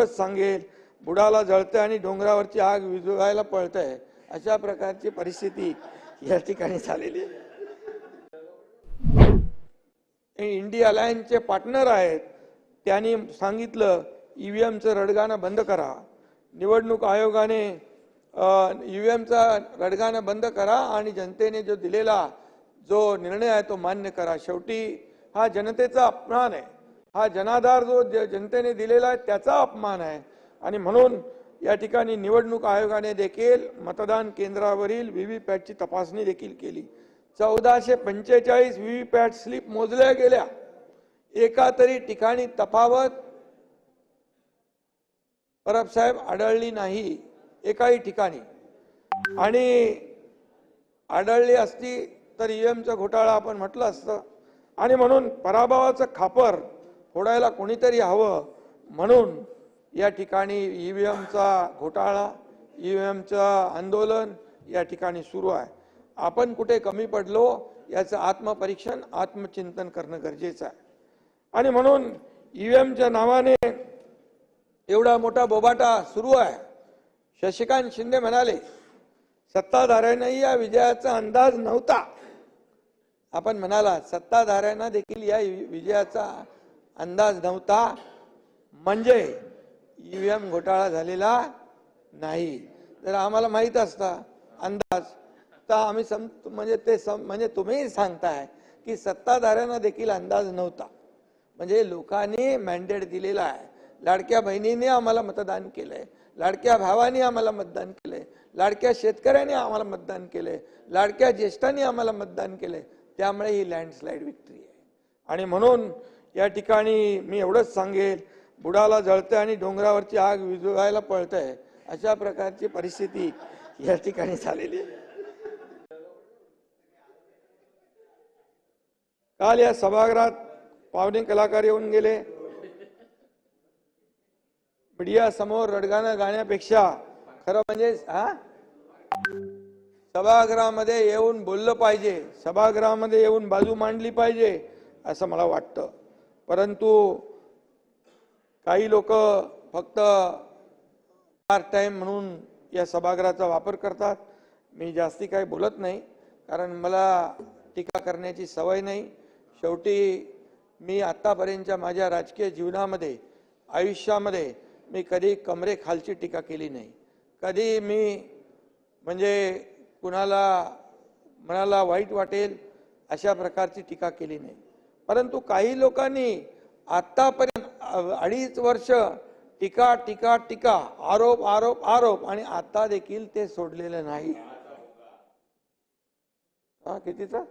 एवढंच सांगेल बुडाला जळतं आणि डोंगरावरची आग विझवायला पळतंय. अशा प्रकारची परिस्थिती या ठिकाणी झालेली आहे. इंडिया अलायन्सचे पार्टनर आहेत. त्यांनी सांगितलं ईव्हीएमचं रडगाणं बंद करा. निवडणूक आयोगाने ईव्हीएमचा रडगाणं बंद करा आणि जनतेने जो दिलेला जो निर्णय आहे तो मान्य करा. शेवटी हा जनतेचा अपमान आहे. हा जनाधार जो ज- जनतेने दिलेला आहे त्याचा अपमान आहे. आणि म्हणून या ठिकाणी निवडणूक आयोगाने देखील मतदान केंद्रावरील व्ही वी पॅटची तपासणी देखील केली. चौदाशे पंचेचाळीस व्ही पॅट स्लिप मोजल्या गेल्या. एका तरी ठिकाणी तफावत परबसाहेब आढळली नाही एकाही ठिकाणी. आणि आढळली असती तर ईएमचा घोटाळा आपण म्हटलं असतं. आणि म्हणून पराभवाचं खापर फोडायला कोणीतरी हवं म्हणून या ठिकाणी ईव्हीएमचा घोटाळा ईव्हीएमचं आंदोलन या ठिकाणी सुरू आहे. आपण कुठे कमी पडलो याचं आत्मपरीक्षण आत्मचिंतन करणं गरजेचं आहे. आणि म्हणून ईव्हीएमच्या नावाने एवढा मोठा बोबाटा सुरू आहे. शशिकांत शिंदे म्हणाले सत्ताधाऱ्यांनाही या विजयाचा अंदाज नव्हता. आपण म्हणाला सत्ताधाऱ्यांना देखील या विजयाचा अंदाज नव्हता. म्हणजे ईव्हीएम घोटाळा झालेला नाही. जर आम्हाला माहीत असता अंदाज तर आम्ही सम म्हणजे ते सम म्हणजे तुम्ही सांगताय की सत्ताधाऱ्यांना देखील अंदाज नव्हता. म्हणजे लोकांनी मॅन्डेट दिलेला आहे. लाडक्या बहिणीने आम्हाला मतदान केलंय. लाडक्या भावाने आम्हाला मतदान केलंय. लाडक्या शेतकऱ्यांनी आम्हाला मतदान केलंय. लाडक्या ज्येष्ठांनी आम्हाला मतदान केलंय. त्यामुळे ही लँडस्लाईड विक्ट्री आहे. आणि म्हणून या ठिकाणी मी एवढंच सांगेल बुडाला जळते आणि डोंगरावरची आग विझवायला पळतंय अशा प्रकारची परिस्थिती या ठिकाणी झालेली आहे. काल या सभागृहात पावणे कलाकार येऊन गेले. मीडिया समोर रडगाणं गाण्यापेक्षा खरं म्हणजे हा? सभागृहामध्ये येऊन बोललं पाहिजे सभागृहामध्ये येऊन बाजू मांडली पाहिजे असं मला वाटतं. परंतु काही लोक फक्त पार्ट टाईम म्हणून या सभागृहाचा वापर करतात. मी जास्ती काही बोलत नाही कारण मला टीका करण्याची सवय नाही. शेवटी मी आत्तापर्यंतच्या माझ्या राजकीय जीवनामध्ये आयुष्यामध्ये मी कधी कमरेखालची टीका केली नाही. कधी मी म्हणजे कुणाला मनाला वाईट वाटेल अशा प्रकारची टीका केली नाही. परंतु काही लोकांनी आत्तापर्यंत अडीच वर्ष टीका टीका टीका आरोप आरोप आरोप आणि आता देखील ते सोडलेलं नाही. हा कितीचा?